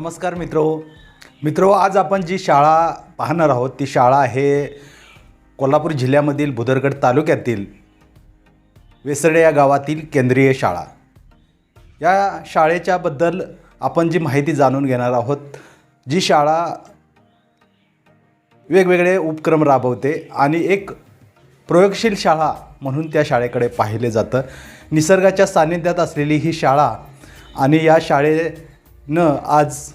नमस्कार मित्रो. मित्रो आज आपण जी शाळा पाहणार आहोत ती शाळा आहे कोल्हापूर जिल्ह्यामधील भुदरगड तालुक्यातील वेसर्डे या गावातील केंद्रीय शाळा. या शाळेच्याबद्दल आपण जी माहिती जाणून घेणार आहोत जी शाळा वेगवेगळे उपक्रम राबवते आणि एक प्रयोगशील शाळा म्हणून त्या शाळेकडे पाहिले जातं. निसर्गाच्या सान्निध्यात असलेली ही शाळा आणि या शाळे न आज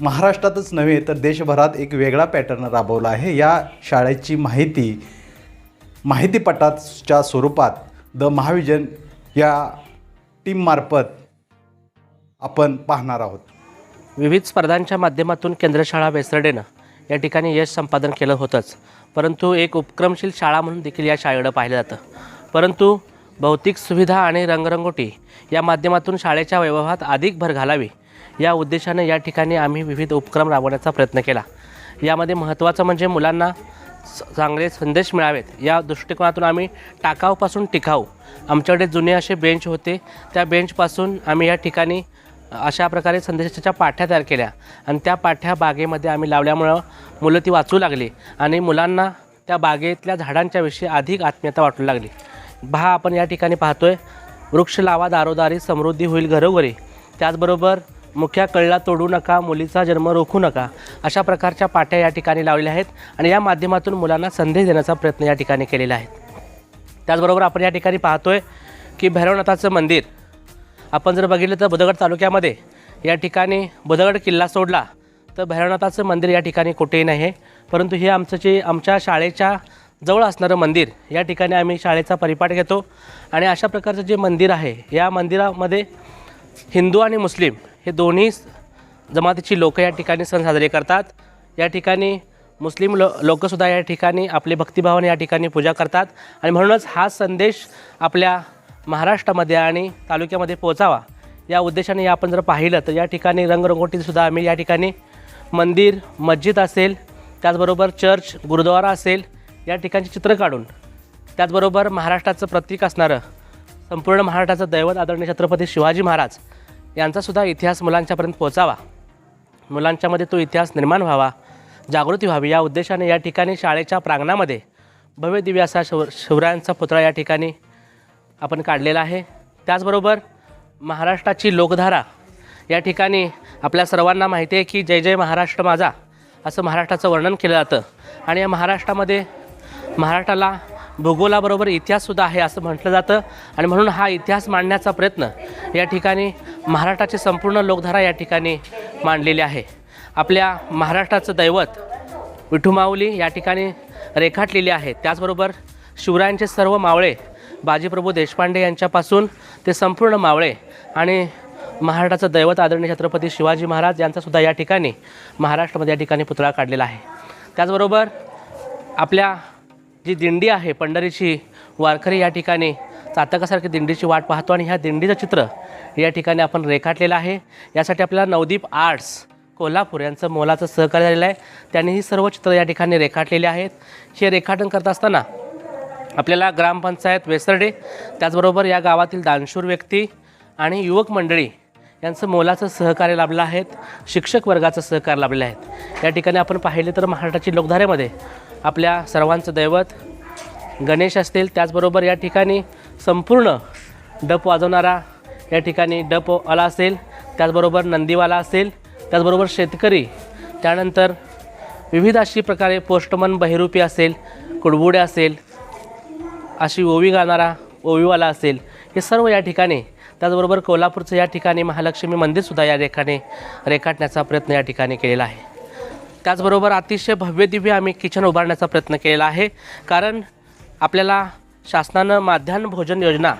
महाराष्ट्रातच नव्हे तर देशभरात एक वेगळा पॅटर्न राबवला आहे. या शाळेची माहिती माहितीपटाच्या स्वरूपात द महाविजन या टीममार्फत आपण पाहणार आहोत. विविध स्पर्धांच्या माध्यमातून केंद्रशाळा वेसरडेनं या ठिकाणी यश संपादन केलं होतंच. परंतु एक उपक्रमशील शाळा म्हणून देखील या शाळेकडं पाहिलं जातं. परंतु भौतिक सुविधा आणि रंगरंगोटी या माध्यमातून शाळेच्या वैभवात अधिक भर घालावी. या उद्देशाने या ठिकाणी आम्ही विविध उपक्रम राबवण्याचा प्रयत्न केला. यामध्ये महत्त्वाचं म्हणजे मुलांना स- चांगले संदेश मिळावेत. या दृष्टिकोनातून आम्ही टाकाऊपासून टिकाऊ. आमच्याकडे जुने असे बेंच होते. त्या बेंचपासून आम्ही या ठिकाणी अशा प्रकारे संदेशाच्या पाठ्या तयार केल्या. आणि त्या पाठ्या बागेमध्ये आम्ही लावल्यामुळं मुलं ती वाचू लागली आणि मुलांना त्या बागेतल्या झाडांच्याविषयी अधिक आत्मीयता वाटू लागली. भा आपण या ठिकाणी पाहतोय. वृक्ष लावा दारोदारी समृद्धी होईल घरोघरी. त्याचबरोबर मुख्या कळला तोडू नका मुलीचा जन्म रोखू नका अशा प्रकारच्या पाट्या या ठिकाणी लावलेल्या आहेत आणि या माध्यमातून मुलांना संदेश देण्याचा प्रयत्न या ठिकाणी केलेला आहे. त्याचबरोबर आपण या ठिकाणी पाहतोय की भैरवनाथाचं मंदिर आपण जर बघितलं तर बुधगड तालुक्यामध्ये या ठिकाणी बुधगड किल्ला सोडला तर भैरवनाथाचं मंदिर या ठिकाणी कुठेही नाही आहे. परंतु हे आमचं जे आमच्या शाळेच्या जवळ असणारं मंदिर या ठिकाणी आम्ही शाळेचा परिपाठ घेतो. आणि अशा प्रकारचं जे मंदिर आहे या मंदिरामध्ये हिंदू आणि मुस्लिम हे दोन्ही जमातीची लोक या ठिकाणी सण साजरे करतात. या ठिकाणी मुस्लिम लो लोकसुद्धा या ठिकाणी आपले भक्तिभावाने या ठिकाणी पूजा करतात. आणि म्हणूनच हा संदेश आपल्या महाराष्ट्रामध्ये आणि तालुक्यामध्ये पोचावा या उद्देशाने आपण जर पाहिलं तर या ठिकाणी रंगरंगोटीसुद्धा आम्ही या ठिकाणी मंदिर मस्जिद असेल त्याचबरोबर चर्च गुरुद्वारा असेल या ठिकाणचे चित्र काढून त्याचबरोबर महाराष्ट्राचं प्रतीक असणारं संपूर्ण महाराष्ट्राचं दैवत आदरणीय छत्रपती शिवाजी महाराज यांचासुद्धा इतिहास मुलांच्यापर्यंत पोचावा. मुलांच्यामध्ये तो इतिहास निर्माण व्हावा जागृती व्हावी या उद्देशाने या ठिकाणी शाळेच्या प्रांगणामध्ये भव्य दिव्य असा शिव शिवरायांचा पुतळा या ठिकाणी आपण काढलेला आहे. त्याचबरोबर महाराष्ट्राची लोकधारा या ठिकाणी आपल्या सर्वांना माहिती आहे की जय जय महाराष्ट्र माझा असं महाराष्ट्राचं वर्णन केलं जातं. आणि या महाराष्ट्रामध्ये महाराष्ट्राला भूगोलाबरोबर इतिहाससुद्धा आहे असं म्हटलं जातं. आणि म्हणून हा इतिहास मांडण्याचा प्रयत्न या ठिकाणी महाराष्ट्राची संपूर्ण लोकधारा या ठिकाणी मांडलेली आहे. आपल्या महाराष्ट्राचं दैवत विठुमाऊली या ठिकाणी रेखाटलेली आहे. त्याचबरोबर शिवरायांचे सर्व मावळे बाजीप्रभू देशपांडे यांच्यापासून ते संपूर्ण मावळे आणि महाराष्ट्राचं दैवत आदरणीय छत्रपती शिवाजी महाराज यांचासुद्धा या ठिकाणी महाराष्ट्रामध्ये या ठिकाणी पुतळा काढलेला आहे. त्याचबरोबर आपल्या जी दिंडी आहे पंढरीची वारकरी या ठिकाणी चातकासारखी दिंडीची वाट पाहतो आणि ह्या दिंडीचं चित्र या ठिकाणी आपण रेखाटलेलं आहे. यासाठी आपल्याला नवदीप आर्ट्स कोल्हापूर यांचं मोलाचं सहकार्य झालेलं आहे. त्यांनी ही सर्व चित्र या ठिकाणी रेखाटलेली आहेत. हे रेखाटन करत असताना आपल्याला ग्रामपंचायत वेसरडे त्याचबरोबर या गावातील दानशूर व्यक्ती आणि युवक मंडळी यांचं मोलाचं सहकार्य लाभलं आहेत. शिक्षक वर्गाचं सहकार्य लाभलेलं आहेत. या ठिकाणी आपण पाहिले तर महाराष्ट्राची लोकधारेमध्ये आपल्या सर्वांचं दैवत गणेश असतील त्याचबरोबर या ठिकाणी संपूर्ण डप वाजवणारा या ठिकाणी डप आला असेल त्याचबरोबर नंदीवाला असेल त्याचबरोबर शेतकरी त्यानंतर विविध अशी प्रकारे पोस्टमन बहिरूपी असेल कुडबुडे असेल अशी ओवी गाणारा ओवीवाला असेल हे सर्व या ठिकाणी त्याचबरोबर कोल्हापूरचं या ठिकाणी महालक्ष्मी मंदिरसुद्धा या रेखाने रेखाटण्याचा प्रयत्न या ठिकाणी केलेला आहे. त्याचबरोबर अतिशय भव्य दिव्य आम्ही किचन उभारण्याचा प्रयत्न केलेला आहे. कारण आपल्याला शासनानं माध्यान्ह भोजन योजना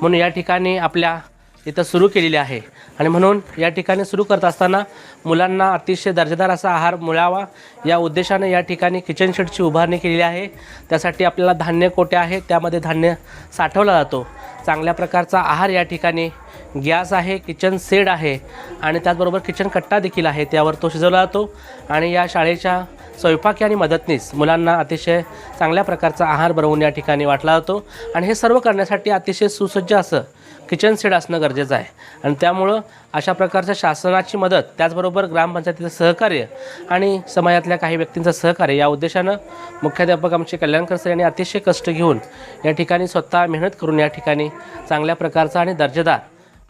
म्हणून या ठिकाणी आपल्या इथं सुरू केलेली आहे. आणि म्हणून या ठिकाणी सुरू करत असताना मुलांना अतिशय दर्जेदार असा आहार मिळावा या उद्देशाने या ठिकाणी किचन शेडची उभारणी केलेली आहे. त्यासाठी आपल्याला धान्य कोट्या आहे? त्यामध्ये धान्य साठवला जातो. चांगल्या प्रकारचा आहार या ठिकाणी गॅस आहे किचन सेड आहे आणि त्याचबरोबर किचन कट्टा देखील आहे त्यावर तो शिजवला जातो. आणि या शाळेच्या स्वयंपाकी आणि मदतनीस मुलांना अतिशय चांगल्या प्रकारचा आहार बनवून या ठिकाणी वाटला जातो. आणि हे सर्व करण्यासाठी अतिशय सुसज्ज असं किचन सेड असणं गरजेचं आहे. आणि त्यामुळं अशा प्रकारच्या शासनाची मदत त्याचबरोबर ग्रामपंचायतीचं सहकार्य आणि समाजातल्या काही व्यक्तींचं सहकार्य या उद्देशानं मुख्याध्यापक आमचे कल्याणकर सर यांनी अतिशय कष्ट घेऊन या ठिकाणी स्वतः मेहनत करून या ठिकाणी चांगल्या प्रकारचा आणि दर्जेदार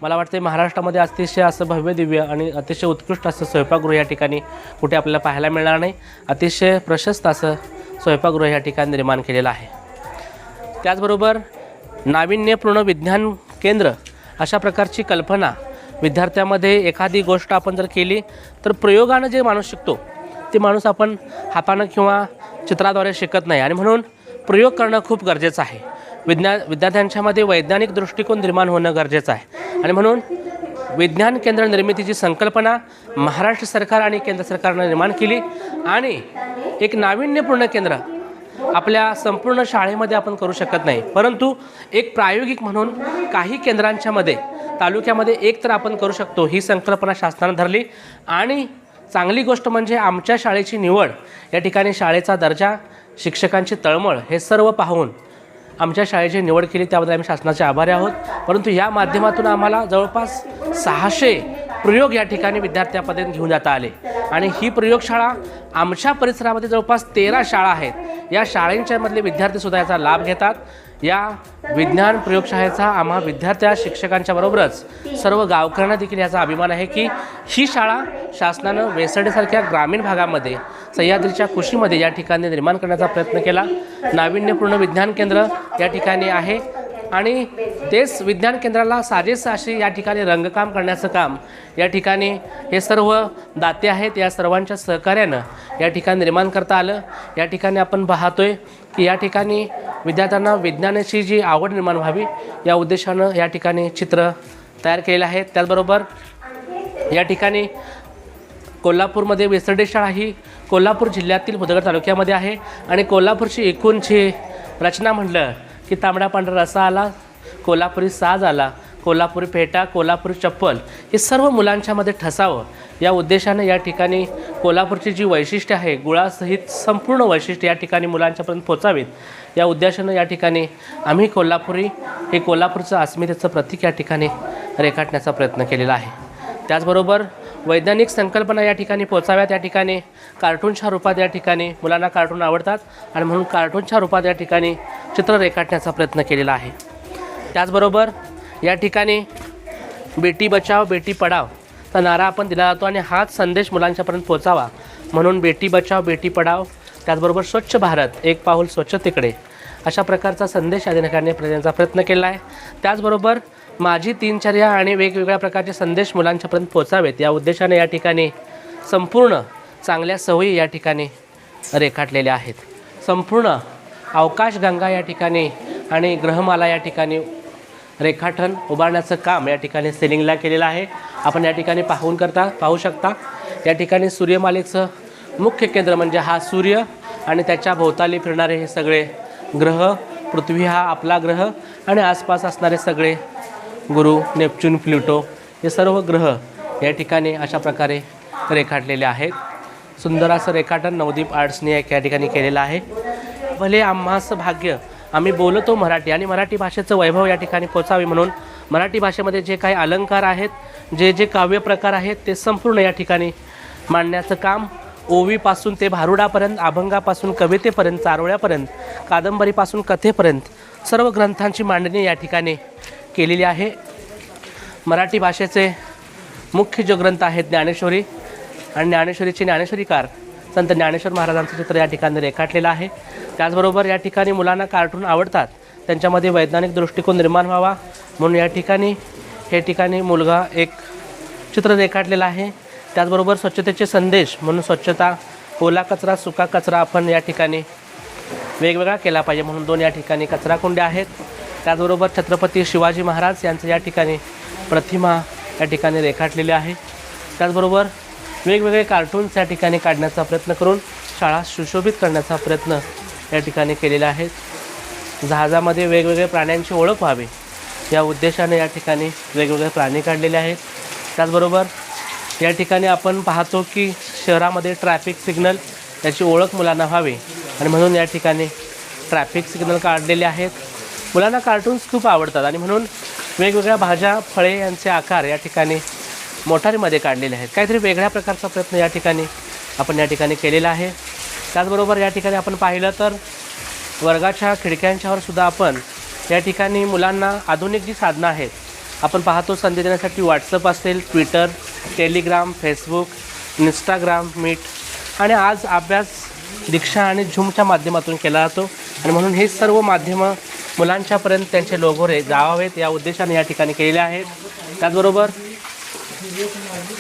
मला वाटते महाराष्ट्रामध्ये अतिशय असं भव्य दिव्य आणि अतिशय उत्कृष्ट असं स्वयंपाकगृह या ठिकाणी कुठे आपल्याला पाहायला मिळणार नाही. अतिशय प्रशस्त असं स्वयंपाकगृह या ठिकाणी निर्माण केलेलं आहे. त्याचबरोबर नाविन्यपूर्ण विज्ञान केंद्र अशा प्रकारची कल्पना विद्यार्थ्यामध्ये एखादी गोष्ट आपण जर केली तर प्रयोगानं जे माणूस शिकतो ते माणूस आपण हातानं किंवा चित्राद्वारे शिकत नाही आणि म्हणून प्रयोग करणं खूप गरजेचं आहे. विज्ञा विद्यार्थ्यांच्यामध्ये वैज्ञानिक दृष्टिकोन निर्माण होणं गरजेचं आहे. आणि म्हणून विज्ञान केंद्र निर्मितीची संकल्पना महाराष्ट्र सरकार आणि केंद्र सरकारनं निर्माण केली. आणि एक नाविन्यपूर्ण केंद्र आपल्या संपूर्ण शाळेमध्ये आपण करू शकत नाही. परंतु एक प्रायोगिक म्हणून काही केंद्रांच्यामध्ये तालुक्यामध्ये एक तर आपण करू शकतो ही संकल्पना शासनानं धरली. आणि चांगली गोष्ट म्हणजे आमच्या शाळेची निवड या ठिकाणी शाळेचा दर्जा शिक्षकांची तळमळ हे सर्व पाहून आमच्या शाळेची निवड केली त्याबद्दल आम्ही शासनाचे आभारी आहोत. परंतु या माध्यमातून आम्हाला जवळपास सहाशे प्रयोग या ठिकाणी विद्यार्थ्यापर्यंत घेऊन जाता आले. आणि ही प्रयोगशाळा आमच्या परिसरामध्ये जवळपास तेरा शाळा आहेत. या शाळेंच्यामधले विद्यार्थीसुद्धा याचा लाभ घेतात. या विज्ञान प्रयोगशाळेचा आम्हा विद्यार्थ्या शिक्षकांच्या बरोबरच सर्व गावकऱ्यांना देखील याचा अभिमान आहे की ही शाळा शासनानं वेसर्डेसारख्या ग्रामीण भागामध्ये सह्याद्रीच्या कुशीमध्ये या ठिकाणी निर्माण करण्याचा प्रयत्न केला. नाविन्यपूर्ण विज्ञान केंद्र या ठिकाणी आहे. आणि तेच विज्ञान केंद्राला साजेस असे या ठिकाणी रंगकाम करण्याचं काम या ठिकाणी हे सर्व दाते आहेत या सर्वांच्या सहकार्यानं या ठिकाणी निर्माण करता आलं. या ठिकाणी आपण पाहतोय की या ठिकाणी विद्यार्थ्यांना विज्ञानाची जी आवड निर्माण व्हावी या उद्देशानं या ठिकाणी चित्र तयार केलेलं आहे. त्याचबरोबर या ठिकाणी कोल्हापूरमध्ये वेसर्डे शाळा ही कोल्हापूर जिल्ह्यातील मुदगड तालुक्यामध्ये आहे आणि कोल्हापूरची एकूणची रचना म्हटलं की तांबडा पांढरा रसा आला कोल्हापुरी साज आला कोल्हापुरी फेटा कोल्हापुरी चप्पल हे सर्व मुलांच्यामध्ये ठसावं. या उद्देशानं या ठिकाणी कोल्हापूरची जी वैशिष्ट्य आहे गुळासहित संपूर्ण वैशिष्ट्य या ठिकाणी मुलांच्यापर्यंत पोचावीत. या उद्देशानं या ठिकाणी आम्ही कोल्हापुरी हे कोल्हापूरचं अस्मितेचं प्रतीक या ठिकाणी रेखाटण्याचा प्रयत्न केलेला आहे. त्याचबरोबर वैज्ञानिक संकल्पना या ठिकाणी पोचाव्यात या ठिकाणी. कार्टूनच्या रूपात या ठिकाणी. मुलांना कार्टून आवडतात आणि म्हणून कार्टूनच्या रूपात या ठिकाणी चित्र रेखाटण्याचा प्रयत्न केलेला आहे. त्याचबरोबर या ठिकाणी बेटी बचाव बेटी पढाव हा नारा आपण दिला जातो आणि हाच संदेश मुलांच्यापर्यंत पोचावा म्हणून बेटी बचाव बेटी पढाव त्याचबरोबर स्वच्छ भारत एक पाऊल स्वच्छतेकडे अशा प्रकारचा संदेश या ठिकाणी प्रयत्न केला आहे. त्याचबरोबर माझी दिनचर्या आणि वेगवेगळ्या प्रकारचे संदेश मुलांच्यापर्यंत पोचावेत. या उद्देशाने या ठिकाणी संपूर्ण चांगल्या सवयी या ठिकाणी रेखाटलेल्या आहेत. संपूर्ण अवकाशगंगा या ठिकाणी आणि ग्रहमाला या ठिकाणी रेखाटन उभारण्याचं काम या ठिकाणी सेलिंगला केलेलं आहे. आपण या ठिकाणी पाहून करता पाहू शकता. या ठिकाणी सूर्यमालेचं मुख्य केंद्र म्हणजे हा सूर्य आणि त्याच्या भोवताली फिरणारे हे सगळे ग्रह पृथ्वी हा आपला ग्रह आणि आसपास असणारे सगळे गुरु नेपच्यून प्लुटो हे सर्व ग्रह या ठिकाणी अशा प्रकारे रेखाटलेले आहेत. सुंदर असं रेखाटन नवदीप आर्ट्सने या ठिकाणी केलेलं आहे. भले आम्हाचं भाग्य आम्ही बोलतो मराठी आणि मराठी भाषेचं वैभव या ठिकाणी पोचावे म्हणून मराठी भाषेमध्ये जे काही अलंकार आहेत जे जे काव्यप्रकार आहेत ते संपूर्ण या ठिकाणी मांडण्याचं काम ओवीपासून ते भारुडापर्यंत अभंगापासून कवितेपर्यंत चारोळ्यापर्यंत कादंबरीपासून कथेपर्यंत सर्व ग्रंथांची मांडणी या ठिकाणी केलेली आहे. मराठी भाषेचे मुख्य जो ग्रंथ आहेत ज्ञानेश्वरी आणि ज्ञानेश्वरीचे ज्ञानेश्वरीकार संत ज्ञानेश्वर महाराजांचं चित्र या ठिकाणी रेखाटलेलं आहे. त्याचबरोबर या ठिकाणी मुलांना कार्टून आवडतात. त्यांच्यामध्ये वैज्ञानिक दृष्टिकोन निर्माण व्हावा म्हणून या ठिकाणी हे ठिकाणी मुलगा एक चित्र रेखाटलेलं आहे. त्याचबरोबर स्वच्छतेचे संदेश म्हणून स्वच्छता ओला कचरा सुका कचरा आपण या ठिकाणी वेगवेगळा केला पाहिजे म्हणून दोन या ठिकाणी कचराकुंडे आहेत. त्याचबरोबर छत्रपती शिवाजी महाराज यांचं या ठिकाणी प्रतिमा या ठिकाणी रेखाटलेली आहे. त्याचबरोबर वेगवेगळे कार्टून्स या ठिकाणी काढण्याचा प्रयत्न करून शाळा सुशोभित करण्याचा प्रयत्न या ठिकाणी केलेला आहे. जहाजामध्ये वेगवेगळे प्राण्यांची ओळख व्हावी या उद्देशाने या ठिकाणी वेगवेगळे प्राणी काढलेले आहेत. त्याचबरोबर या ठिकाणी आपण पाहतो की शहरामध्ये ट्रॅफिक सिग्नल याची ओळख मुलांना व्हावी आणि म्हणून या ठिकाणी ट्रॅफिक सिग्नल काढलेले आहेत. मुलांना कार्टून्स खूप आवडतात आणि म्हणून वेगवेगळ्या भाज्या फळे यांचे आकार या ठिकाणी मोटारीमध्ये काढलेले आहेत. काहीतरी वेगळ्या प्रकारचा प्रयत्न या ठिकाणी आपण या ठिकाणी केलेला आहे. त्याचबरोबर या ठिकाणी आपण पाहिलं तर वर्गाच्या खिडक्यांच्यावर सुद्धा आपण या ठिकाणी मुलांना आधुनिक जी साधनं आहेत आपण पाहतो संधी देण्यासाठी व्हॉट्सअप असेल Twitter Telegram Facebook Instagram Meet आणि आज अभ्यास दीक्षा आणि झूमच्या माध्यमातून केला जातो. आणि म्हणून हे सर्व माध्यमं मुलांच्यापर्यंत त्यांचे लोगोरे जावावेत या उद्देशाने या ठिकाणी केलेले आहेत. त्याचबरोबर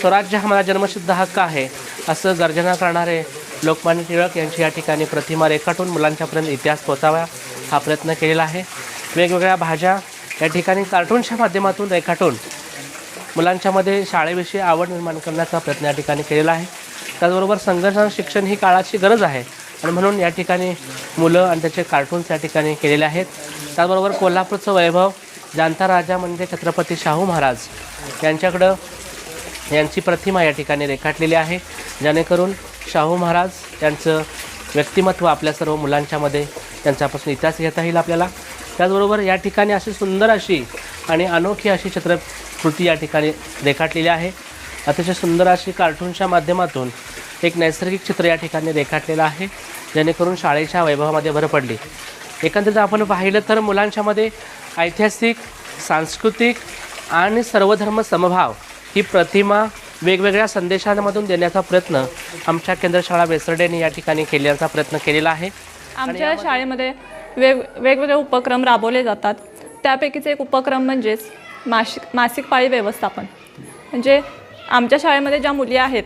स्वराज्य हा मला जन्मसिद्ध हक्क आहे असं गर्जना करणारे लोकमान्य टिळक यांची या ठिकाणी प्रतिमा रेखाटून मुलांच्यापर्यंत इतिहास पोचावा हा प्रयत्न केलेला आहे. वेगवेगळ्या भाज्या या ठिकाणी कार्टूनच्या माध्यमातून रेखाटून मुलांच्यामध्ये शाळेविषयी आवड निर्माण करण्याचा प्रयत्न या ठिकाणी केलेला आहे. त्याचबरोबर संघर्ष शिक्षण ही काळाची गरज आहे. आणि म्हणून या ठिकाणी मुलं आणि त्याचे कार्टून्स या ठिकाणी केलेले आहेत. त्याचबरोबर कोल्हापूरचं वैभव जाणता राजा म्हणजे छत्रपती शाहू महाराज यांच्याकडं यांची प्रतिमा या ठिकाणी रेखाटलेली आहे. जेणेकरून शाहू महाराज यांचं व्यक्तिमत्व आपल्या सर्व मुलांच्यामध्ये त्यांच्यापासून इतिहास घेता येईल आपल्याला. त्याचबरोबर या ठिकाणी अशी सुंदर अशी आणि अनोखी अशी चित्रकृती या ठिकाणी रेखाटलेली आहे. अतिशय सुंदर अशी कार्टूनच्या माध्यमातून एक नैसर्गिक चित्र या ठिकाणी रेखाटलेलं आहे जेणेकरून शाळेच्या वैभवामध्ये भर पडली. एकंदरीत आपण पाहिलं तर मुलांच्यामध्ये ऐतिहासिक सांस्कृतिक आणि सर्वधर्म समभाव ही प्रतिमा वेगवेगळ्या संदेशांमधून देण्याचा प्रयत्न आमच्या केंद्रशाळा बेसर्डेने या ठिकाणी केल्याचा प्रयत्न केलेला आहे. आमच्या शाळेमध्ये वेग वेगवेगळे उपक्रम राबवले जातात. त्यापैकीच एक उपक्रम म्हणजेच मासिक मासिक पाळी व्यवस्थापन. म्हणजे आमच्या शाळेमध्ये ज्या मुली आहेत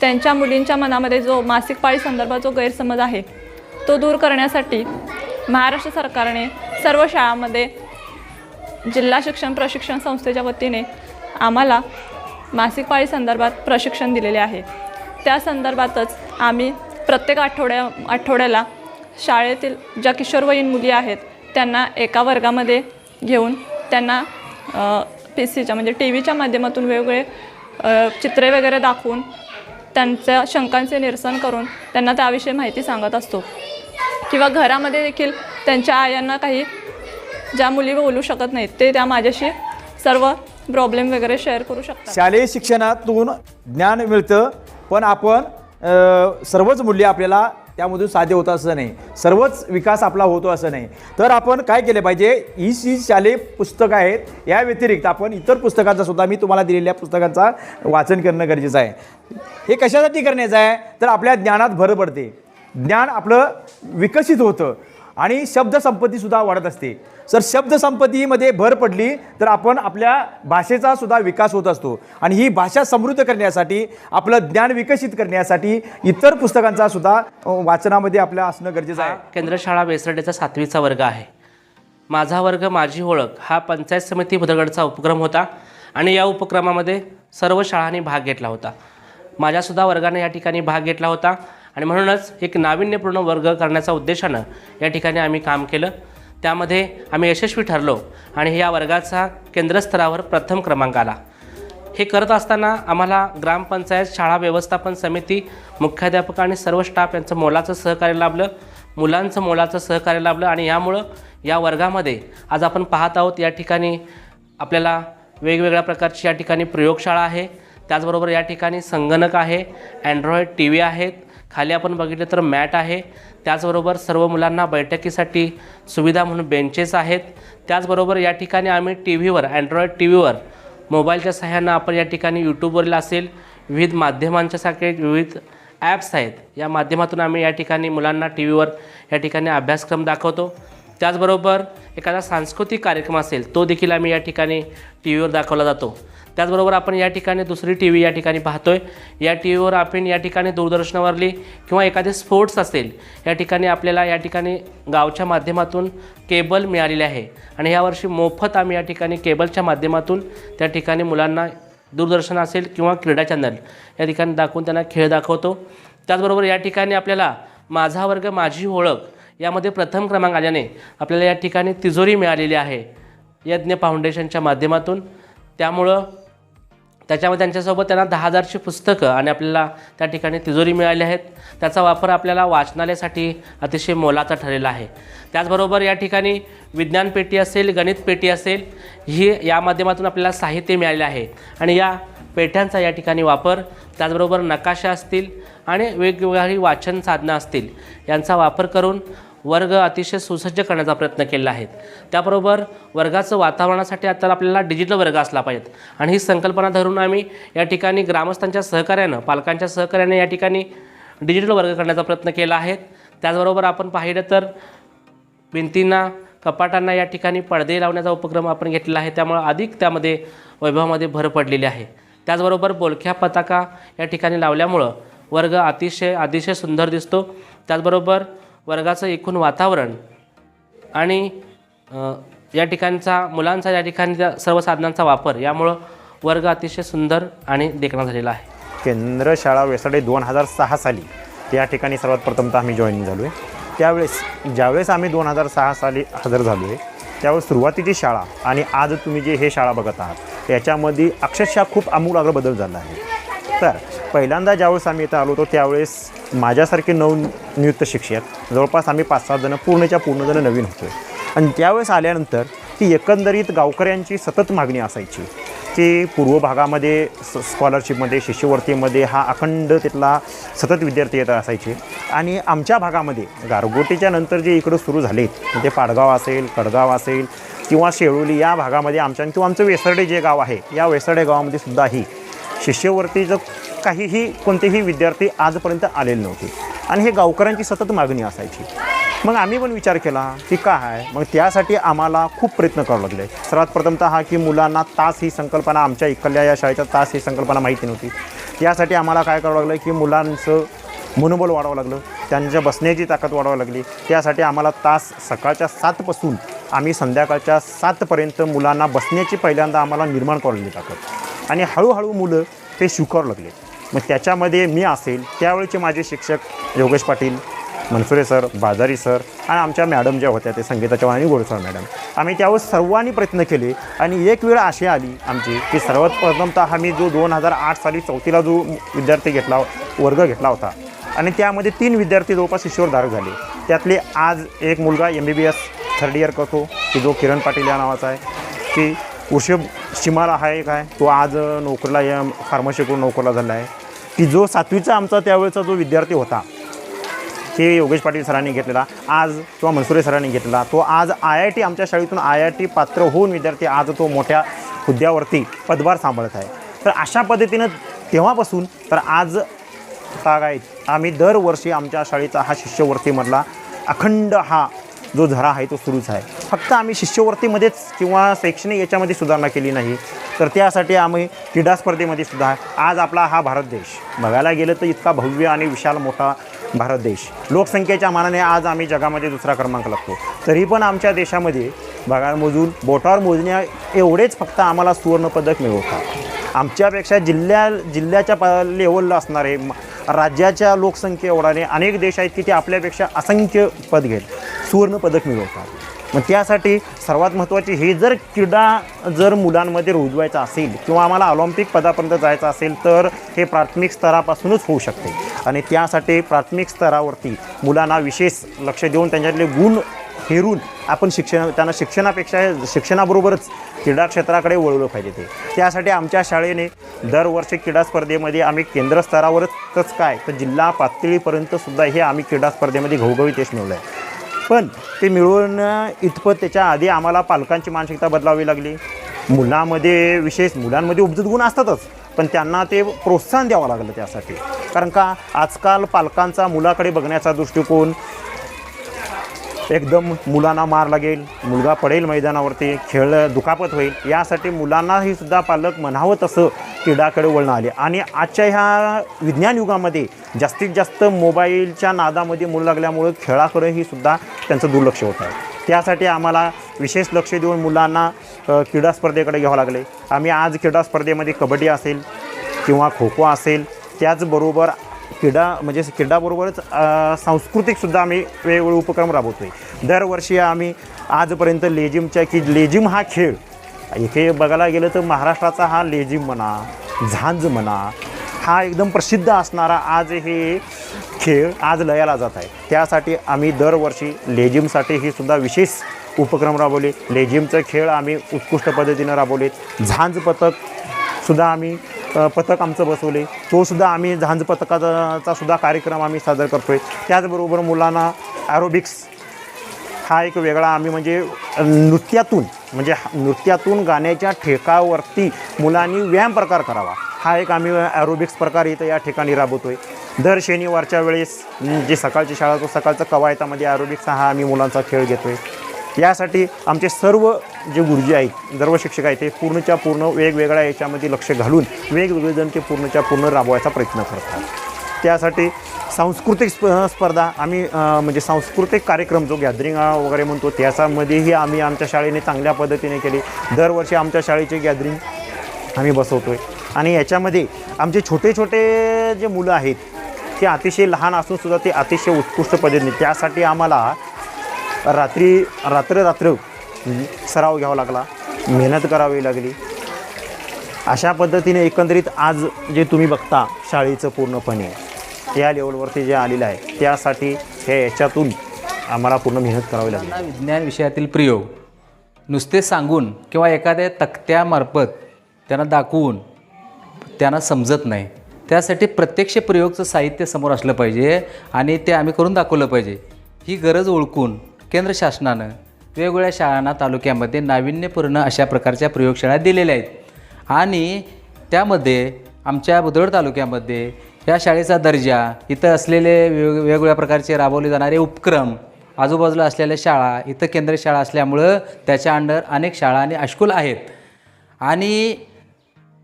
त्यांच्या मुलींच्या मनामध्ये जो मासिक पाळी संदर्भात जो गैरसमज आहे तो दूर करण्यासाठी महाराष्ट्र सरकारने सर्व शाळांमध्ये जिल्हा शिक्षण प्रशिक्षण संस्थेच्या वतीने आम्हाला मासिक पाळी संदर्भात प्रशिक्षण दिलेले आहे. त्या संदर्भातच आम्ही प्रत्येक आठवड्या आठवड्याला शाळेतील ज्या किशोरवयीन मुली आहेत त्यांना एका वर्गामध्ये घेऊन त्यांना पी सीच्या म्हणजे टी व्हीच्या माध्यमातून वेगवेगळे चित्रे वगैरे दाखवून त्यांच्या शंकांचे निरसन करून त्यांना त्याविषयी माहिती सांगत असतो. किंवा घरामध्ये देखील त्यांच्या आयांना काही ज्या मुली बोलू शकत नाहीत ते त्या माझ्याशी सर्व प्रॉब्लेम वगैरे शेअर करू शकतात. शालेय शिक्षणातून ज्ञान मिळतं पण आपण सर्वच मूल्य आपल्याला त्यामधून साध्य होतं असं नाही. सर्वच विकास आपला होतो असं नाही. तर आपण काय केलं पाहिजे? ही जी शालेय पुस्तकं आहेत या व्यतिरिक्त आपण इतर पुस्तकांचा सुद्धा मी तुम्हाला दिलेल्या पुस्तकांचा वाचन करणं गरजेचं आहे. हे कशासाठी करण्याचं आहे? तर आपल्या ज्ञानात भर पडते. ज्ञान आपलं विकसित होतं. आणि शब्दसंपत्तीसुद्धा वाढत असते. जर शब्दसंपत्तीमध्ये भर पडली तर आपण आपल्या भाषेचा सुद्धा विकास होत असतो. आणि ही भाषा समृद्ध करण्यासाठी आपलं ज्ञान विकसित करण्यासाठी इतर पुस्तकांचा सुद्धा वाचनामध्ये आपल्या असणं गरजेचं आहे. केंद्रशाळा बेसर्डेचा सातवीचा वर्ग आहे. माझा वर्ग माझी ओळख. हा पंचायत समिती भुदगडचा उपक्रम होता. आणि या उपक्रमामध्ये सर्व शाळांनी भाग घेतला होता. माझ्यासुद्धा वर्गाने या ठिकाणी भाग घेतला होता. आणि म्हणूनच एक नाविन्यपूर्ण वर्ग करण्याचा उद्देशानं या ठिकाणी आम्ही काम केलं. त्यामध्ये आम्ही यशस्वी ठरलो आणि या वर्गाचा केंद्रस्तरावर प्रथम क्रमांक आला. हे करत असताना आम्हाला ग्रामपंचायत शाळा व्यवस्थापन समिती मुख्याध्यापक आणि सर्व स्टाफ यांचं मोलाचं सहकार्य लाभलं. मुलांचं मोलाचं सहकार्य लाभलं आणि यामुळं या वर्गामध्ये आज आपण पाहत आहोत या ठिकाणी आपल्याला वेगवेगळ्या प्रकारची या ठिकाणी प्रयोगशाळा आहे. त्याचबरोबर या ठिकाणी संगणक आहे अँड्रॉइड टी व्ही आहेत खाली आपण बघितलं तर मॅट आहे. त्याचबरोबर सर्व मुलांना बैठकीसाठी सुविधा म्हणून बेंचेस आहेत. त्याचबरोबर या ठिकाणी आम्ही टी व्हीवर अँड्रॉइड टी व्हीवर मोबाईलच्या सहाय्यानं आपण या ठिकाणी यूट्यूबवरील असेल विविध माध्यमांच्या सारखे विविध ॲप्स आहेत. या माध्यमातून आम्ही या ठिकाणी मुलांना टी व्हीवर या ठिकाणी अभ्यासक्रम दाखवतो. त्याचबरोबर एखादा सांस्कृतिक कार्यक्रम असेल तो देखील आम्ही या ठिकाणी टी व्हीवर दाखवला जातो. त्याचबरोबर आपण या ठिकाणी दुसरी टी व्ही या ठिकाणी पाहतो आहे या टी व्हीवर आपण या ठिकाणी दूरदर्शनावरली किंवा एखादे स्पोर्ट्स असेल या ठिकाणी आपल्याला या ठिकाणी गावच्या माध्यमातून केबल मिळालेले आहे. आणि यावर्षी मोफत आम्ही या ठिकाणी केबलच्या माध्यमातून त्या ठिकाणी मुलांना दूरदर्शन असेल किंवा क्रीडा चॅनल या ठिकाणी दाखवून त्यांना खेळ दाखवतो. त्याचबरोबर या ठिकाणी आपल्याला माझा वर्ग माझी ओळख यामध्ये प्रथम क्रमांक आल्याने आपल्याला या ठिकाणी तिजोरी मिळालेली आहे. यज्ञ फाउंडेशनच्या माध्यमातून. त्यामुळं त्याच्यामध्ये त्यांच्यासोबत त्यांना दहा हजारची पुस्तकं आणि आपल्याला त्या ठिकाणी तिजोरी मिळाली आहेत. त्याचा वापर आपल्याला वाचनालयासाठी अतिशय मोलाचा ठरलेला आहे. त्याचबरोबर या ठिकाणी विज्ञान पेटी असेल गणित पेटी असेल ही या माध्यमातून आपल्याला साहित्य मिळाले आहे. आणि या पेट्यांचा या ठिकाणी वापर. त्याचबरोबर नकाशा असतील आणि वेगवेगळी वाचन साधनं असतील यांचा वापर करून वर्ग अतिशय सुसज्ज करण्याचा प्रयत्न केलेला आहे. त्याबरोबर वर्गाचं वातावरणासाठी आता आपल्याला डिजिटल वर्ग असला पाहिजेत. आणि ही संकल्पना धरून आम्ही या ठिकाणी ग्रामस्थांच्या सहकार्यानं पालकांच्या सहकार्याने या ठिकाणी डिजिटल वर्ग करण्याचा प्रयत्न केला आहे. त्याचबरोबर आपण पाहिलं तर भिंतींना कपाटांना या ठिकाणी पडदे लावण्याचा उपक्रम आपण घेतलेला आहे. त्यामुळे अधिक त्यामध्ये वैभवामध्ये भर पडलेली आहे. त्याचबरोबर बोलख्या पताका या ठिकाणी लावल्यामुळं वर्ग अतिशय अतिशय सुंदर दिसतो. त्याचबरोबर वर्गाचं एकूण वातावरण आणि या ठिकाणचा मुलांचा या ठिकाणी त्या सर्व साधनांचा वापर यामुळं वर्ग अतिशय सुंदर आणि देखणा झालेला आहे. केंद्र शाळा वेसाडे दोन हजार सहा साली या ठिकाणी सर्वात प्रथमतः आम्ही जॉईन झालो आहे त्यावेळेस ज्यावेळेस आम्ही दोन हजार सहा साली हजर झालो आहे त्यावेळेस सुरुवातीची शाळा आणि आज तुम्ही जे हे शाळा बघत आहात याच्यामध्ये अक्षरशः खूप आमूलाग्र बदल झाला आहे. तर पहिल्यांदा ज्यावेळेस आम्ही इथं आलो होतो त्यावेळेस माझ्यासारखे नवनियुक्त शिक्षक जवळपास आम्ही पाच सात जणं पूर्णच्या पूर्ण जणं नवीन होतो आणि त्यावेळेस आल्यानंतर ती एकंदरीत गावकऱ्यांची सतत मागणी असायची की पूर्व भागामध्ये स स्कॉलरशिपमध्ये शिष्यवृत्तीमध्ये हा अखंड तिथला सतत विद्यार्थी येत असायचे. आणि आमच्या भागामध्ये गारगोटीच्या नंतर जे इकडं सुरू झाले म्हणजे पाडगाव असेल कडगाव असेल किंवा शेळोली या भागामध्ये आमच्या किंवा आमचं वेसर्डे जे गाव आहे या वेसर्डे गावामध्ये सुद्धाही शिष्यवृत्तीचं काहीही कोणतेही विद्यार्थी आजपर्यंत आलेले नव्हते. आणि हे गावकऱ्यांची सतत मागणी असायची. मग आम्ही पण विचार केला की का आहे? मग त्यासाठी आम्हाला खूप प्रयत्न करावे लागले. सर्वात प्रथमतः हा की मुलांना तास ही संकल्पना आमच्या इकडल्या या शाळेच्या तास ही संकल्पना माहिती नव्हती. त्यासाठी आम्हाला काय करावं लागलं की मुलांचं मनोबल वाढवावं लागलं त्यांच्या बसण्याची ताकद वाढवावी लागली. त्यासाठी आम्हाला तास सकाळच्या सातपासून आम्ही संध्याकाळच्या सातपर्यंत मुलांना बसण्याची पहिल्यांदा आम्हाला निर्माण करून ताकद. आणि हळूहळू मुलं ते स्वीकारू लागले. मग त्याच्यामध्ये मी असेल त्यावेळेचे माझे शिक्षक योगेश पाटील मनसुरे सर बाजारी सर आणि आमच्या मॅडम ज्या होत्या ते संगीता चव्हाण आणि गोडसर मॅडम. आम्ही त्यावर सर्वांनी प्रयत्न केले आणि एक वेळ अशी आली आमची की सर्वात प्रथमतः आम्ही जो दोन हजार आठ साली चौथीला जो विद्यार्थी घेतला वर्ग घेतला होता आणि त्यामध्ये तीन विद्यार्थी जवळपास शिष्यवरधारक झाले. त्यातले आज एक मुलगा M B B S third year करतो की जो किरण पाटील या नावाचा आहे की वृषभ शिमाला हा एक आहे. तो आज नोकरीला या फार्मसीकडून नोकरीला झाला आहे. की जो सातवीचा आमचा त्यावेळेचा जो विद्यार्थी होता ते योगेश पाटील सरांनी घेतलेला. आज किंवा मनसुरे सरांनी घेतलेला. तो आज आय आय टी आमच्या शाळेतून आय आय टी पात्र होऊन विद्यार्थी आज तो मोठ्या हुद्द्यावरती पदभार सांभाळत आहे. तर अशा पद्धतीनं तेव्हापासून तर आज बागायत आम्ही दरवर्षी आमच्या शाळेचा हा शिष्यवृत्तीमधला अखंड हा जो झरा आहे तो सुरूच आहे. फक्त आम्ही शिष्यवृत्तीमध्येच किंवा शैक्षणिक याच्यामध्ये सुधारणा केली नाही तर त्यासाठी आम्ही क्रीडा स्पर्धेमध्ये सुद्धा आज आपला हा भारत देश. बघायला गेलं तर इतका भव्य आणि विशाल मोठा भारत देश. लोकसंख्येच्या मानाने आज आम्ही जगामध्ये दुसरा क्रमांक लागतो तरी पण आमच्या देशामध्ये बघायला मोजून बोटावर मोजण्या एवढेच फक्त आम्हाला सुवर्णपदक मिळवतात. आमच्यापेक्षा जिल्ह्या जिल्ह्याच्या प लेवलला असणारे राज्याच्या लोकसंख्ये एवढाने अनेक देश आहेत की ते आपल्यापेक्षा असंख्य पद घेत सुवर्णपदक मिळवतात. मग त्यासाठी सर्वात महत्त्वाची हे जर क्रीडा जर मुलांमध्ये रुजवायचा असेल किंवा आम्हाला ऑलिम्पिक पदापर्यंत जायचं असेल तर हे प्राथमिक स्तरापासूनच होऊ शकते. आणि त्यासाठी प्राथमिक स्तरावरती मुलांना विशेष लक्ष देऊन त्यांच्यातले गुण हेरून आपण शिक्षण त्यांना शिक्षणापेक्षा शिक्षणाबरोबरच क्रीडा क्षेत्राकडे वळवलं पाहिजे ते. त्यासाठी आमच्या शाळेने दरवर्षी क्रीडा स्पर्धेमध्ये आम्ही केंद्र स्तरावरच काय तर जिल्हा पातळीपर्यंत सुद्धा हे आम्ही क्रीडा स्पर्धेमध्ये घवघवीत यश मिळवलं आहे पण ते मिळवणं इतपत त्याच्या आधी आम्हाला पालकांची मानसिकता बदलावी लागली. मुलांमध्ये विशेष मुलांमध्ये उपजत गुण असतातच पण त्यांना ते प्रोत्साहन द्यावं लागलं त्यासाठी. कारण का आजकाल पालकांचा मुलाकडे बघण्याचा दृष्टिकोन एकदम मुलांना मार लागेल मुलगा पडेल मैदानावरती खेळ दुखापत होईल. यासाठी मुलांनाही सुद्धा पालक म्हणावं तसं क्रीडाकडे वळणं आले. आणि आजच्या ह्या विज्ञान युगामध्ये जास्तीत जास्त मोबाईलच्या नादामध्ये मुलं लागल्यामुळं खेळाकडेही सुद्धा त्यांचं दुर्लक्ष होत आहे. त्यासाठी आम्हाला विशेष लक्ष देऊन मुलांना क्रीडा स्पर्धेकडे घ्यावं लागले. आम्ही आज क्रीडा स्पर्धेमध्ये कबड्डी असेल किंवा खो खो असेल त्याचबरोबर क्रीडा म्हणजे क्रीडाबरोबरच सांस्कृतिकसुद्धा आम्ही वेगवेगळे उपक्रम राबवतो आहे दरवर्षी आम्ही आजपर्यंत लेझिमच्या की लेझिम हा खेळ इथे बघायला गेलं तर महाराष्ट्राचा हा लेझिम म्हणा झांज म्हणा हा एकदम प्रसिद्ध असणारा आज हे खेळ आज लयाला जात आहे. त्यासाठी आम्ही दरवर्षी लेझिमसाठी ही सुद्धा विशेष उपक्रम राबवले. लेझिमचं खेळ आम्ही उत्कृष्ट पद्धतीनं राबवले झांज पथक सुद्धा आम्ही पथक आमचं बसवले. तोसुद्धा आम्ही झांज पथकाचा सुद्धा कार्यक्रम आम्ही सादर करतो आहे त्याचबरोबर मुलांना ॲरोबिक्स हा एक वेगळा आम्ही म्हणजे नृत्यातून म्हणजे हा- नृत्यातून गाण्याच्या ठेकावरती मुलांनी व्यायाम प्रकार करावा. हा एक आम्ही ॲरोबिक्स प्रकार इथं या ठिकाणी राबवतो आहे दर शनिवारच्या वेळेस जे सकाळची शाळा तो सकाळचा कवायतामध्ये ॲरोबिक्स हा आम्ही मुलांचा खेळ घेतो आहे यासाठी आमचे सर्व जे गुरुजी आहेत सर्व शिक्षक आहेत ते पूर्णच्या पूर्ण वेगवेगळ्या याच्यामध्ये लक्ष घालून वेगवेगळे जण ते पूर्णच्या पूर्ण राबवायचा प्रयत्न करतात. त्यासाठी सांस्कृतिक स्प स्पर्धा आम्ही म्हणजे सांस्कृतिक कार्यक्रम जो गॅदरिंग वगैरे म्हणतो त्याच्यामध्येही आम्ही आमच्या शाळेने चांगल्या पद्धतीने केली. दरवर्षी आमच्या शाळेचे गॅदरिंग आम्ही बसवतो आहे आणि याच्यामध्ये आमचे छोटे छोटे जे मुलं आहेत ते अतिशय लहान असूनसुद्धा ते अतिशय उत्कृष्ट पद्धतीने त्यासाठी आम्हाला रात्री रात्र रात्र सराव घ्यावा लागला. मेहनत करावी लागली. अशा पद्धतीने एकंदरीत आज जे तुम्ही बघता शाळेचं पूर्णपणे या लेवलवरती जे आलेलं आहे त्यासाठी हे याच्यातून आम्हाला पूर्ण मेहनत करावी लागली. विज्ञान विषयातील प्रयोग नुसते सांगून किंवा एखाद्या तक्त्यामार्फत त्यांना दाखवून त्यांना समजत नाही. त्यासाठी प्रत्यक्ष प्रयोगचं साहित्य समोर असलं पाहिजे आणि ते आम्ही करून दाखवलं पाहिजे. ही गरज ओळखून केंद्र शासनानं वेगवेगळ्या शाळांना तालुक्यामध्ये नाविन्यपूर्ण अशा प्रकारच्या प्रयोगशाळा दिलेल्या आहेत. आणि त्यामध्ये आमच्या बुधवड तालुक्यामध्ये या शाळेचा दर्जा इथं असलेले वेग वेगवेगळ्या प्रकारचे राबवले जाणारे उपक्रम आजूबाजूला असलेल्या शाळा इथं केंद्र शाळा असल्यामुळं त्याच्या अंडर अनेक शाळा आणि हायस्कूल आहेत. आणि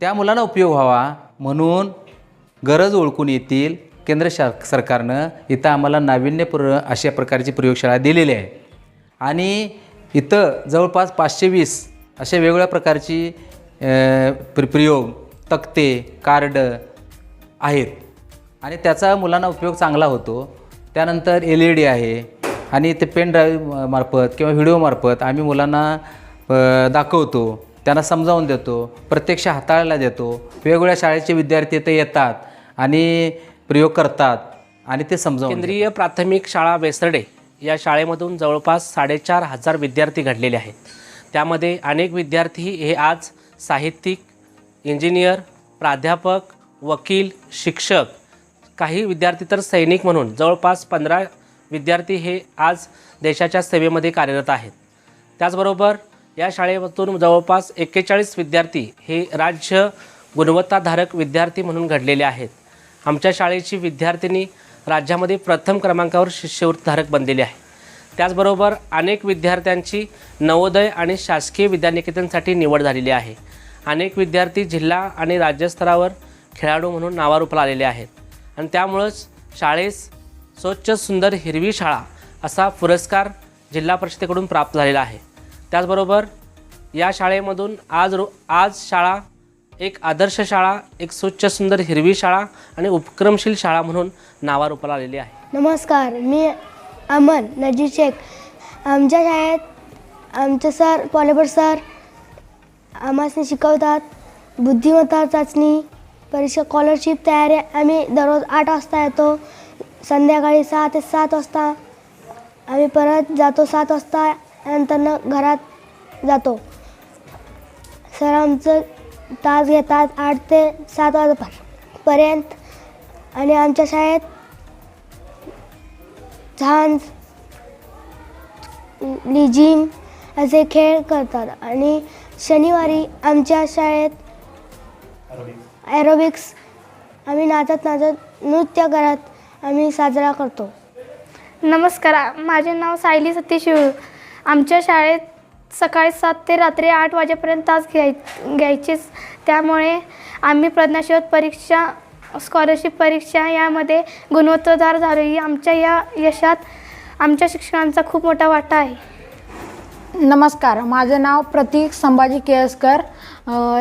त्या मुलांना उपयोग व्हावा म्हणून गरज ओळखून येतील केंद्र शा सरकारनं इथं आम्हाला नाविन्यपूर्ण अशा प्रकारची प्रयोगशाळा दिलेली आहे. आणि इथं जवळपास पाचशे वीस अशा वेगवेगळ्या प्रकारची प्र प्रयोग तक्ते कार्ड आहेत. आणि त्याचा मुलांना उपयोग चांगला होतो. त्यानंतर एल ई डी आहे आणि ते पेन ड्राईव्ह मार्फत किंवा व्हिडिओमार्फत आम्ही मुलांना दाखवतो. त्यांना समजावून देतो. प्रत्यक्ष हाताळायला देतो. वेगवेगळ्या शाळेचे विद्यार्थी इथे येतात आणि प्रयोग करतात आणि ते समजावून केंद्रीय प्राथमिक शाळा वेसर्डे. या शाळेमधून जवळपास साडेचार हजार विद्यार्थी घडलेले आहेत. त्यामध्ये अनेक विद्यार्थी हे आज साहित्यिक इंजिनियर प्राध्यापक वकील शिक्षक काही विद्यार्थी तर सैनिक म्हणून जवळपास पंधरा विद्यार्थी हे आज देशाच्या सेवेमध्ये कार्यरत आहेत. त्याचबरोबर या शाळेमधून जवळपास एक्केचाळीस विद्यार्थी हे राज्य गुणवत्ताधारक विद्यार्थी म्हणून घडलेले आहेत. आमच्या शाळेची विद्यार्थिनी राज्यामध्ये प्रथम क्रमांकावर शिष्यवृत्तीधारक बनलेली आहे त्याचबरोबर अनेक विद्यार्थ्यांची नवोदय आणि शासकीय विद्यानिकेतनसाठी निवड झालेली आहे. अनेक विद्यार्थी जिल्हा आणि राज्यस्तरावर खेळाडू म्हणून नावारूपाला आलेले आहेत. आणि त्यामुळंच शाळेस स्वच्छ सुंदर हिरवी शाळा असा पुरस्कार जिल्हा परिषदेकडून प्राप्त झालेला आहे. त्याचबरोबर या शाळेमधून आज रो आज शाळा एक आदर्श शाळा एक स्वच्छ सुंदर हिरवी शाळा आणि उपक्रमशील शाळा म्हणून नावारूपाला आलेली आहे. नमस्कार मी अमन नजी शेख. आमच्या शाळेत आमचे सर पॉलेबर सर आम्हाला शिकवतात. बुद्धिमत्ता चाचणी परीक्षा स्कॉलरशिप तयारी आम्ही दररोज आठ वाजता येतो. संध्याकाळी सहा ते सात वाजता आम्ही परत जातो. सात वाजता नंतर घरात जातो. सर आमचं तास घेतात आठ ते सात वाजेपर्यंत आणि आमच्या शाळेत झांज लिजिम असे खेळ करतात. आणि शनिवारी आमच्या शाळेत ॲरोबिक्स आम्ही नाचत नाचत नृत्य करत आम्ही साजरा करतो. नमस्कार माझे नाव सायली सतीश आमच्या शाळेत सकाळी सात ते रात्री आठ वाजेपर्यंत तास घ्याय घ्यायचेच त्यामुळे आम्ही प्रज्ञाशोध परीक्षा स्कॉलरशिप परीक्षा यामध्ये गुणवत्ताधार झालो. ही आमच्या या यशात आमच्या शिक्षकांचा खूप मोठा वाटा आहे. नमस्कार. माझं नाव प्रतीक संभाजी केळसकर.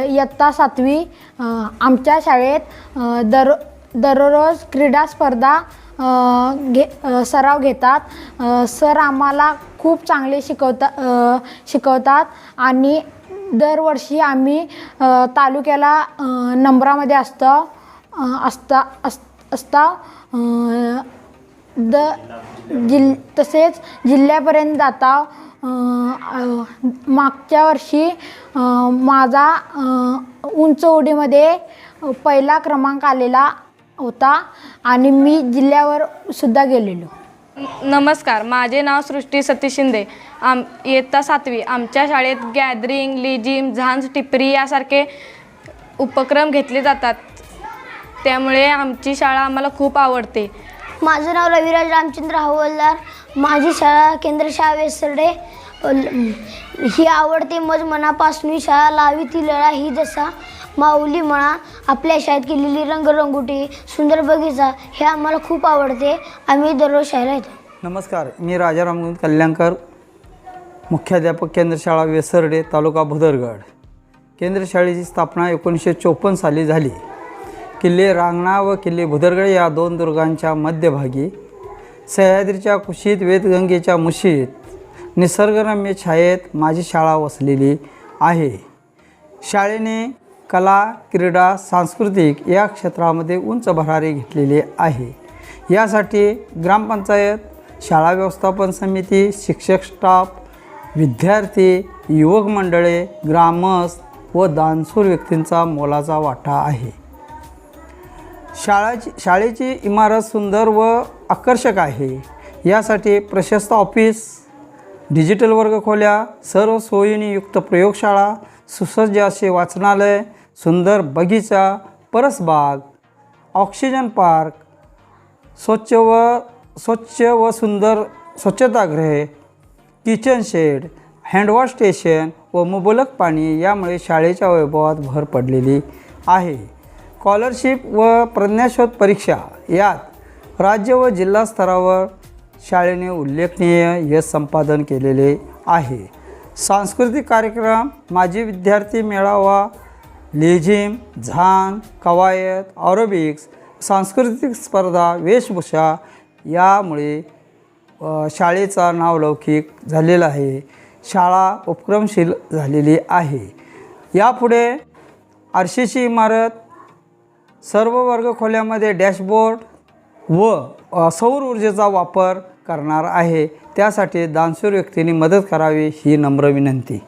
इयत्ता सातवी आमच्या शाळेत दर दररोज क्रीडा स्पर्धा घे सराव घेतात. सर आम्हाला खूप चांगले शिकवता शिकवतात आणि दरवर्षी आम्ही तालुक्याला नंबरामध्ये असतो असता अस असता द जिल तसेच जिल्ह्यापर्यंत जाता. मागच्या वर्षी माझा उंच उडीमध्ये पहिला क्रमांक आलेला होता आणि मी जिल्ह्यावर सुद्धा गेलेलो. नमस्कार माझे नाव सृष्टी सतीश शिंदे. आम इयत्ता सातवी. आमच्या शाळेत गॅदरिंग लिजिम झांज टिपरी यासारखे उपक्रम घेतले जातात. त्यामुळे आमची शाळा आम्हाला खूप आवडते. माझं नाव रविराज रामचंद्र हवालदार. माझी शाळा केंद्रशाळा वेसर्डे. ही आवडते मज मनापासून ही शाळा लावी ती लढा ही जसा माऊली म्हणा आपल्या शाळेत केलेली रंगरंगोटी सुंदर बगीचा हे आम्हाला खूप आवडते. आम्ही दररोज शाळेला येतो. नमस्कार मी राजाराम कल्याणकर मुख्याध्यापक केंद्रशाळा वेसर्डे तालुका भुदरगड. केंद्रशाळेची स्थापना एकोणीसशे चोपन्न साली झाली. किल्ले रांगणा व किल्ले भुदरगड या दोन दुर्गांच्या मध्यभागी सह्याद्रीच्या कुशीत वेदगंगेच्या मुशीत निसर्गरम्य छायेत माझी शाळा वसलेली आहे. शाळेने कला क्रीडा सांस्कृतिक या क्षेत्रामध्ये उंच भरारी घेतलेली आहे. यासाठी ग्रामपंचायत शाळा व्यवस्थापन समिती शिक्षक स्टाफ विद्यार्थी युवक मंडळे ग्रामस्थ व दानसूर व्यक्तींचा मोलाचा वाटा आहे. शाळाची शाळेची इमारत सुंदर व आकर्षक आहे. यासाठी प्रशस्त ऑफिस डिजिटल वर्गखोल्या सर्व सोयींनी युक्त प्रयोगशाळा सुसज्ज असे वाचनालय सुंदर बगीचा परसबाग ऑक्सिजन पार्क स्वच्छ व स्वच्छ व सुंदर स्वच्छतागृहे किचन शेड हँडवॉश स्टेशन व मुबलक पाणी यामुळे शाळेच्या वैभवात भर पडलेली आहे. स्कॉलरशिप व प्रज्ञाशोध परीक्षा यात राज्य व जिल्हा स्तरावर शाळेने उल्लेखनीय यश संपादन केलेले आहे. सांस्कृतिक कार्यक्रम माजी विद्यार्थी मेळावा लेझिम झान कवायत ऑरोबिक्स सांस्कृतिक स्पर्धा वेशभूषा यामुळे शाळेचा नावलौकिक झालेला आहे. शाळा उपक्रमशील झालेली आहे. यापुढे आरशीची इमारत सर्व वर्गखोल्यामध्ये डॅशबोर्ड व सौर ऊर्जेचा वापर करणार आहे. त्यासाठी दानशूर व्यक्तींनी मदत करावी ही नम्र विनंती.